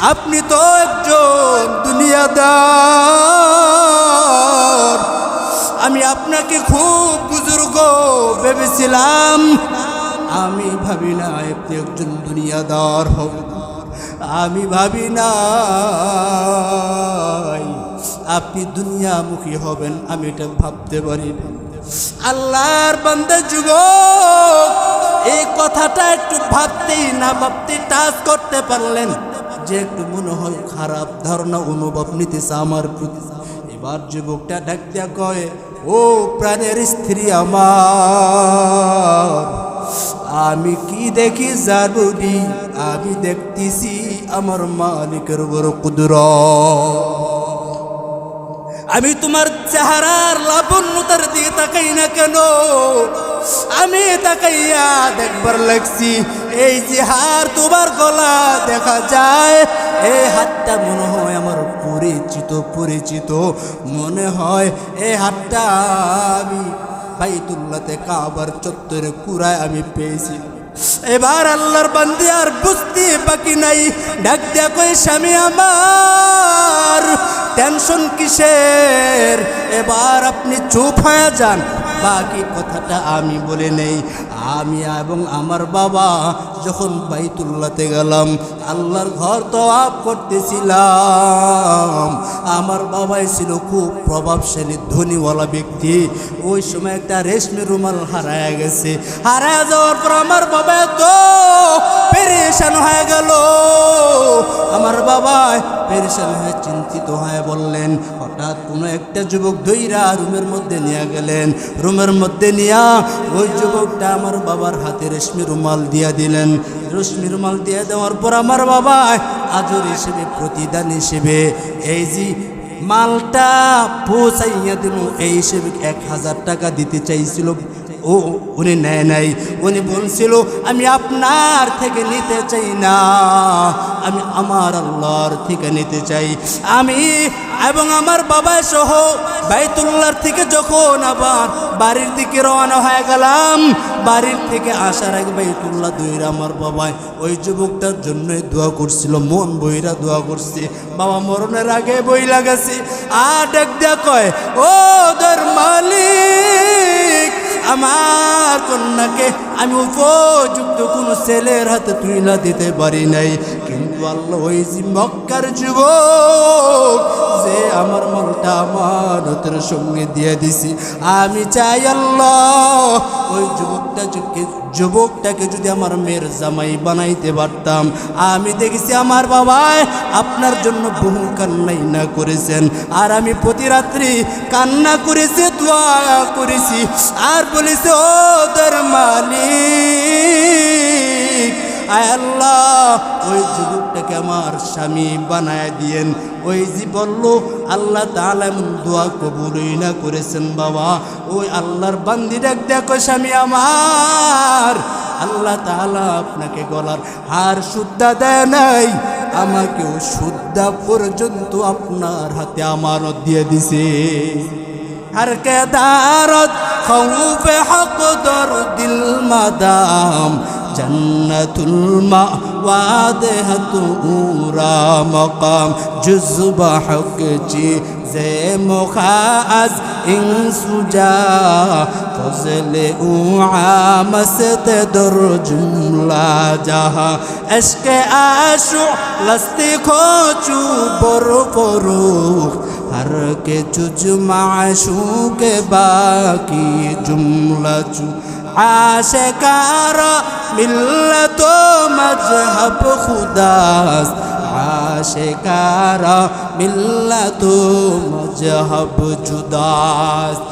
আপনি তো একজন দুনিয়াদার। আমি আপনাকে খুব বুজুর্গ ভেবেছিলাম। আমি ভাবি না আপনি একজন দুনিয়াদার হব। আমি ভাবি না আপনি দুনিয়ামুখী হবেন, আমি এটা ভাবতে পারি। আল্লাহর বান্দা যুবক, এই কথাটা একটু ভাবতেই না ভাবতে টাচ করতে পারলেন। যে একটু মনে হয় খারাপ ধারণা, অনুভব নিতেছে আমার প্রতি। এবার যুবকটা ডাক দিয়া কয়, ও প্রাণের স্ত্রী আমার, আমি কি দেখি জানুনি আমি দেখতেছি আমার মালিকের বড় কুদর আমি তোমার চেহারার লাবণ্যতার দিকে তাকাই না কেন? আমি তাকাইয়া দেখবার লাগছি এই যে হার তোমার গলা দেখা যায়। এই হাতটা মনে হয় আমার পরিচিত পরিচিত মনে হয়। এই হাতটা আমি বাইতুল্লাতে কাবার চত্বরে কুড়ায় আমি পেয়েছি। এবার আল্লাহর বান্দি আর বুঝতে বাকি নাই। ডাক কই স্বামী আমার টেনশন কিসের? এবার আপনি চুপ হয়ে যান। বাকি কথাটা আমি বলে নেই। আমি এবং আমার বাবা যখন বাইতুল্লাতে গেলাম, আল্লাহর ঘর তো আপ করতেছিলাম। আমার বাবাই ছিল খুব প্রভাবশালী, ধনীওয়ালা ব্যক্তি। ওই সময় একটা রেশমি রুমাল হারায় গেছে। হারায় যাওয়ার পর আমার বাবা তো পেরেশান হয়ে গেল। আমার বাবা পেরেশান হয়ে চিন্তিত হয়ে বললেন, হঠাৎ কোনো একটা যুবক দইরা রুমের মধ্যে নিয়ে গেলেন। রুমের মধ্যে নিয়া ওই যুবকটা আমার বাবার হাতে রেশমি রুমাল দিয়া দিলেন। রেশমি রুমাল দিয়ে দেওয়ার পর আমার বাবা আজর হিসেবে প্রতিদান হিসেবে এই যে মালটা পৌঁছাইয়া দিল, এই হিসেবে এক হাজার টাকা দিতে চাইছিল। ও, উনি নেয় নাই। উনি বলছিল, আমি আপনার থেকে নিতে চাই না। আমি আমার আল্লাহর থেকে নিতে চাই। আমি এবং আমার বাবা সহ বাইতুল্লাহর থেকে যখন আবার বাড়ির দিকে রওনা হয়ে গেলাম, বাড়ির থেকে আসার আগে বাইতুল্লাহ দইরা আমার বাবাই ওই যুবকটার জন্যই দোয়া করছিল, মন বইরা দোয়া করছে। বাবা মরণের আগে বই লাগাছে আর ডাক দেয়া কয়, ও দর মালিক আমার কন্যাকে আমি উপযুক্ত কোনো ছেলের হাতে তুইলা দিতে পারি নাই। কিন্তু আল্লাহ ওই মক্কার যুবক, যে আমার মনটা আমানতের সঙ্গে দিয়ে দিছি। আমি চাই আল্লাহ ওই যুবকটা যুবকটাকে যদি আমার মেয়ের জামাই বানাইতে পারতাম। আমি দেখেছি আমার বাবায় আপনার জন্য বহু কান্নাই না করেছেন। আর আমি প্রতি রাত্রি কান্না করেছি, দোয়া করেছি। আর বলেছি, ও তোর মালিক আয় আল্লাহ, ওই যুবকটাকে আমার স্বামী বানায় দিয়েন। ওই যে বলল, আল্লাহ তাহলে দোয়া কবুলই না করেছেন বাবা। ওই আল্লাহর বান্দি ডাক দেখো স্বামী আমার। আল্লাহ তাআলা আপনাকে গলার হার শুদ্ধা দেয় নাই। আমাকেও শুদ্ধা পর্যন্ত আপনার হাতে আমানত দিয়ে দিছে। خوف حق در دل مدام جنة المأوى دهت اورا مقام جزب حق چیز مخاز این سجا فضل او عام ست در جملہ جہا عشق آشو لستی کھوچو بر فروخ ہر کے چج معشو کے باقی جملہ چو عاشقارا ملت و مذہب خداست عاشقارا ملت و مذہب جداست